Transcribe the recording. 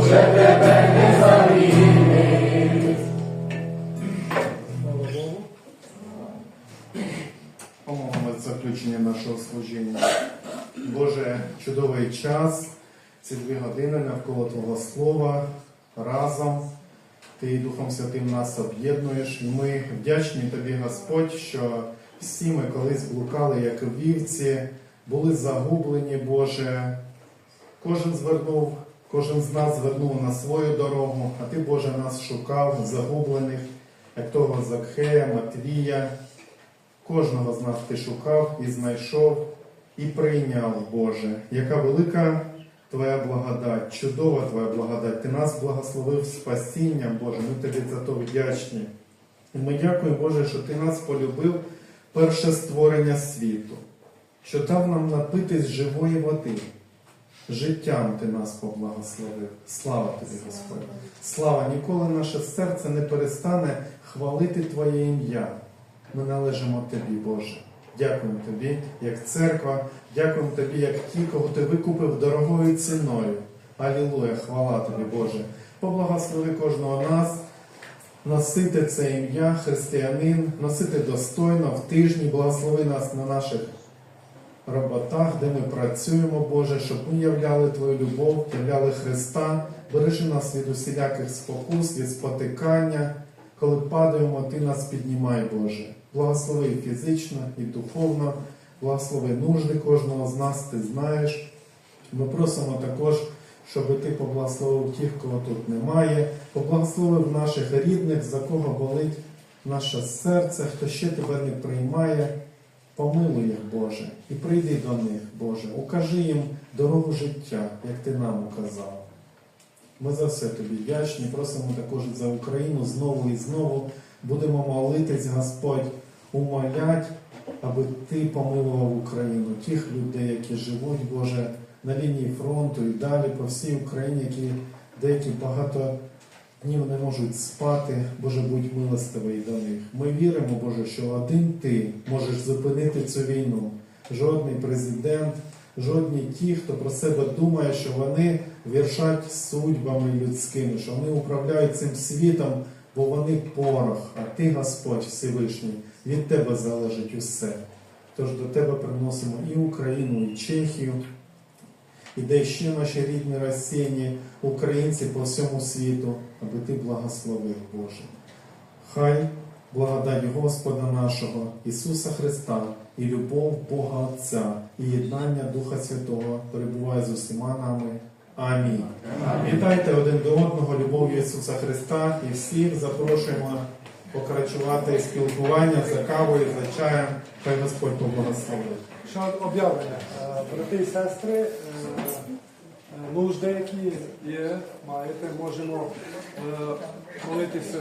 вже тебе не замінить. Помогами заключення нашого служіння. Боже, чудовий час, ці дві години навколо Твого Слова разом. Ти Духом Святим нас об'єднуєш. І Ми вдячні тобі, Господь, що всі ми колись блукали, як вівці, були загублені, Боже. Кожен звернув кожен з нас звернув на свою дорогу, а Ти, Боже, нас шукав, загублених, як того Закхея, Матвія. Кожного з нас ти шукав і знайшов, і прийняв, Боже. Яка велика Твоя благодать, чудова Твоя благодать. Ти нас благословив спасінням, Боже. Ми тобі за то вдячні. І ми дякуємо, Боже, що Ти нас полюбив перше створення світу, що дав нам напитись живої води. Життям ти нас поблагословив. Слава тобі, Господь. Слава, ніколи наше серце не перестане хвалити Твоє ім'я. Ми належимо Тобі, Боже. Дякуємо Тобі, як церква, дякуємо Тобі, як ті, кого Ти викупив дорогою ціною. Алілуя, хвала Тобі, Боже. Поблагослови кожного нас, носити це ім'я, християнин, носити достойно в тижні, благослови нас на наших роботах, де ми працюємо, Боже, щоб ми являли Твою любов, являли Христа, бережи нас від усіляких спокус, від спотикання. Коли падаємо, Ти нас піднімай, Боже. Благослови і фізично, і духовно, благослови нужди кожного з нас, ти знаєш. Ми просимо також, щоб ти поблагословив тих, кого тут немає, поблагословив наших рідних, за кого болить наше серце, хто ще тебе не приймає. Помилуй їх, Боже, і прийди до них, Боже, укажи їм дорогу життя, як ти нам указав. Ми за все тобі вдячні, просимо також за Україну знову і знову. Будемо молитись, Господь, умолять, аби Ти помилував Україну, тих людей, які живуть, Боже, на лінії фронту і далі по всій Україні, які деякі багато днів не можуть спати. Боже, будь милостивий до них. Ми віримо, Боже, що один Ти можеш зупинити цю війну. Жодний президент, жодні ті, хто про себе думає, що вони віршать судьбами людськими, що вони управляють цим світом, бо вони порох, а ти, Господь Всевишній, від тебе залежить усе. Тож до тебе приносимо і Україну, і Чехію, і де ще наші рідні розсіяні українці по всьому світу, аби ти благословив, Боже. Хай благодать Господа нашого Ісуса Христа і любов Бога Отця, і єднання Духа Святого перебуває з усіма нами. Амінь. Вітайте один до одного любов'ю Ісуса Христа і всіх запрошуємо покрачувати спілкування за кавою, за чаєм. Хай Господь поблагословить. Ще об'явлення. Е, Брати і сестри, е, е, нужди, які є, маєте, можемо молитися.